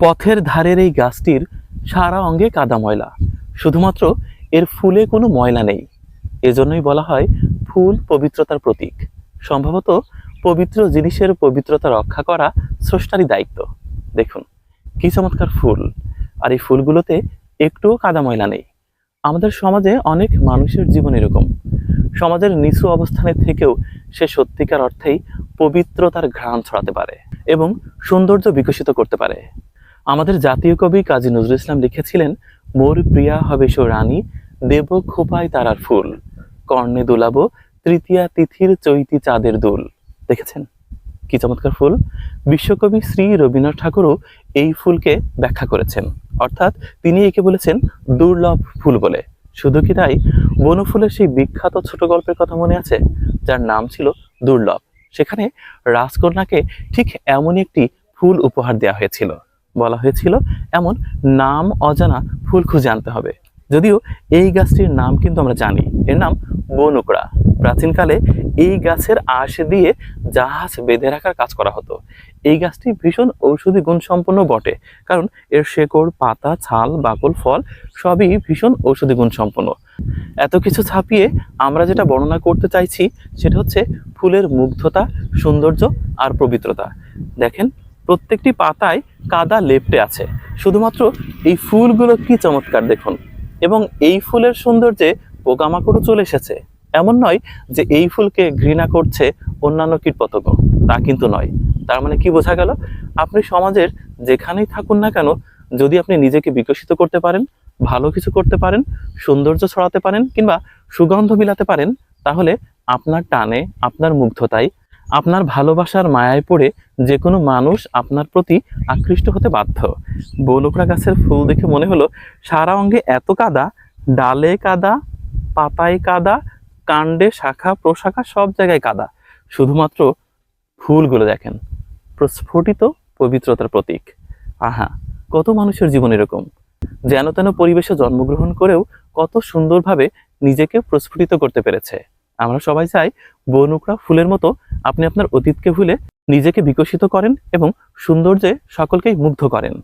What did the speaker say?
পথের ধারের এই গাছটির সারা অঙ্গে কাদা ময়লা। শুধুমাত্র এর ফুলে কোনো ময়লা নেই। এজন্যই বলা হয় ফুল পবিত্রতার প্রতীক। সম্ভবত পবিত্র জিনিসের পবিত্রতা রক্ষা করা স্রষ্টারই দায়িত্ব। দেখুন, কি চমৎকার ফুল। আর এই ফুলগুলোতে একটুও কাদা ময়লা নেই। আমাদের সমাজে অনেক মানুষের জীবন এরকম। সমাজের নিচু অবস্থানে থেকেও সে সত্যিকার অর্থেই পবিত্রতার ঘ্রাণ ছড়াতে পারে এবং সৌন্দর্য বিকশিত করতে পারে। আমাদের জাতীয় কবি কাজী নজরুল ইসলাম লিখেছিলেন, মোর প্রিয়া হবে সো রানী, দেব খোপায় তারার ফুল। কর্ণে দুলাবো, তৃতীয়া তিথির চৈতি চাঁদের দুল। দেখেছেন? কি চমৎকার ফুল! বিশ্বকবি শ্রী রবীন্দ্রনাথ ঠাকুরও এই ফুলকে ব্যাখ্যা করেছেন। অর্থাৎ তিনি একে বলেছেন, দুর্লভ ফুল বলে। শুধু কি তাই? বনফুলের সেই বিখ্যাত ছোট গল্পের কথা মনে আছে? যার নাম ছিল দুর্লভ। সেখানে রাজকন্যাকে ঠিক এমনই একটি ফুল উপহার দেওয়া হয়েছিল। বলা হয়েছিল, এমন নাম অজানা ফুল খুঁজে আনতে হবে। যদিও এই গাছটির নাম কিন্তু আমরা জানি, এর নাম বনুকড়া। প্রাচীনকালে এই গাছের আঁশ দিয়ে জাহাজ বেঁধে রাখার কাজ করা হতো। এই গাছটি ভীষণ ঔষধি গুণ সম্পন্ন বটে, কারণ এর শেকড়, পাতা, ছাল, বাকল, ফল সবই ভীষণ ঔষধি গুণ সম্পন্ন এত কিছু ছাপিয়ে আমরা যেটা বর্ণনা করতে চাইছি, সেটা হচ্ছে ফুলের মুগ্ধতা, সৌন্দর্য আর পবিত্রতা। দেখেন প্রত্যেকটি পাতায় কাদা লেপটে আছে। শুধুমাত্র এই ফুলগুলো কি চমৎকার দেখুন। এবং এই ফুলের সৌন্দর্যে পোকামাকড়ও চলে এসেছে। এমন নয় যে এই ফুলকে ঘৃণা করছে অন্যান্য কীটপতঙ্গ। তা কিন্তু নয়। তার মানে কি বোঝা গেল? আপনি সমাজের যেখানেই থাকুন না কেন, যদি আপনি নিজেকে বিকশিত করতে পারেন, ভালো কিছু করতে পারেন, সৌন্দর্য ছড়াতে পারেন, কিংবা সুগন্ধ মিলাতে পারেন, তাহলে আপনার টানে, আপনার মুগ্ধতায় আপনার ভালোবাসার মায়ায় পড়ে যে কোনো মানুষ আপনার প্রতি আকৃষ্ট হতে বাধ্য। বৌলকড়া গাছের ফুল দেখে মনে হলো, সারা অঙ্গে এত কাদা, ডালে কাদা, পাতায় কাদা, কাণ্ডে শাখা, প্রশাখা, সব জায়গায় কাদা। শুধুমাত্র ফুলগুলো দেখেন, প্রস্ফুটিত পবিত্রতার প্রতীক। আহা, কত মানুষের জীবন এরকম। যেন তেন পরিবেশে জন্মগ্রহণ করেও কত সুন্দরভাবে নিজেকে প্রস্ফুটিত করতে পেরেছে। আমরা সবাই চাই বনুকরা ফুলের মতো আপনি আপনার অতীতকে ভুলে নিজেকে বিকশিত করেন এবং সৌন্দর্যে সকলকেই মুগ্ধ করেন।